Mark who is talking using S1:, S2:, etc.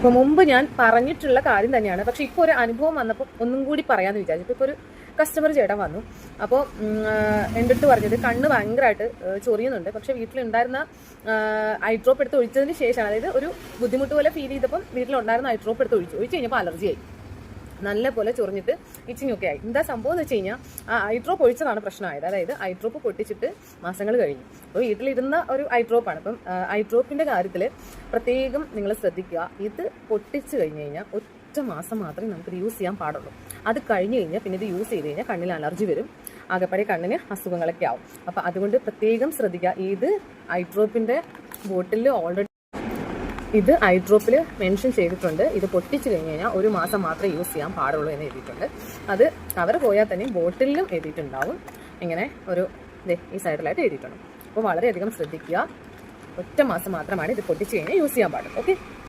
S1: അപ്പോൾ മുമ്പ് ഞാൻ പറഞ്ഞിട്ടുള്ള കാര്യം തന്നെയാണ്. പക്ഷെ ഇപ്പോൾ ഒരു അനുഭവം വന്നപ്പോൾ ഒന്നും കൂടി പറയാന്ന് വിചാരിച്ചു. ഇപ്പോൾ ഒരു കസ്റ്റമർ ചേട്ടൻ വന്നു. അപ്പോൾ എന്റെ അടുത്ത് പറഞ്ഞത് കണ്ണ് ഭയങ്കരമായിട്ട് ചൊറിയുന്നുണ്ട്. പക്ഷെ വീട്ടിലുണ്ടായിരുന്ന ഐ ഡ്രോപ്പ് എടുത്ത് ഒഴിച്ചതിന് ശേഷമാണ്. അതായത് ഒരു ബുദ്ധിമുട്ട് പോലെ ഫീൽ ചെയ്തപ്പം വീട്ടിലുണ്ടായിരുന്ന ഐ ഡ്രോപ്പ് എടുത്ത് ഒഴിച്ചു. ഒഴിച്ച് കഴിഞ്ഞപ്പോൾ അലർജി ആയി. നല്ല പോലെ ചൊറിഞ്ഞിട്ട് ഇച്ചിങ് ഒക്കെ ആയി. എന്താ സംഭവം എന്ന് വെച്ച് കഴിഞ്ഞാൽ ആ ഐഡ്രോപ്പ് ഡ്രോപ്പ് ഒഴിച്ചതാണ് പ്രശ്നമായത്. അതായത് ഐഡ്രോപ്പ് ഡ്രോപ്പ് പൊട്ടിച്ചിട്ട് മാസങ്ങൾ കഴിഞ്ഞു. അപ്പോൾ വീട്ടിലിരുന്ന ഒരു ഐഡ്രോപ്പാണ്. ഡ്രോപ്പാണ് അപ്പം ഐഡ്രോപ്പിന്റെ കാര്യത്തിൽ പ്രത്യേകം നിങ്ങൾ ശ്രദ്ധിക്കുക. ഇത് പൊട്ടിച്ച് കഴിഞ്ഞ് കഴിഞ്ഞാൽ ഒറ്റ മാസം മാത്രമേ നമുക്ക് യൂസ് ചെയ്യാൻ പാടുള്ളൂ. അത് കഴിഞ്ഞ് കഴിഞ്ഞാൽ പിന്നെ ഇത് യൂസ് ചെയ്ത് കഴിഞ്ഞാൽ കണ്ണിൽ അലർജി വരും. ആകെപ്പാടെ കണ്ണിന് അസുഖങ്ങളൊക്കെ ആവും. അപ്പോൾ അതുകൊണ്ട് പ്രത്യേകം ശ്രദ്ധിക്കുക. ഇത് ഐഡ്രോപ്പിന്റെ ബോട്ടിൽ ഓൾറെഡി ഇത് ഐ ഡ്രോപ്പിൽ മെൻഷൻ ചെയ്തിട്ടുണ്ട്. ഇത് പൊട്ടിച്ച് കഴിഞ്ഞ് കഴിഞ്ഞാൽ ഒരു മാസം മാത്രമേ യൂസ് ചെയ്യാൻ പാടുള്ളൂ എന്ന് എഴുതിയിട്ടുണ്ട്. അത് കവർ പോയാൽ തന്നെ ബോട്ടിലും എഴുതിയിട്ടുണ്ടാവും. ഇങ്ങനെ ഒരു ഈ സൈഡിലായിട്ട് എഴുതിയിട്ടുണ്ട്. അപ്പോൾ വളരെയധികം ശ്രദ്ധിക്കുക. ഒറ്റ മാസം മാത്രമാണ് ഇത് പൊട്ടിച്ച് കഴിഞ്ഞാൽ യൂസ് ചെയ്യാൻ പാടുള്ളൂ. ഓക്കെ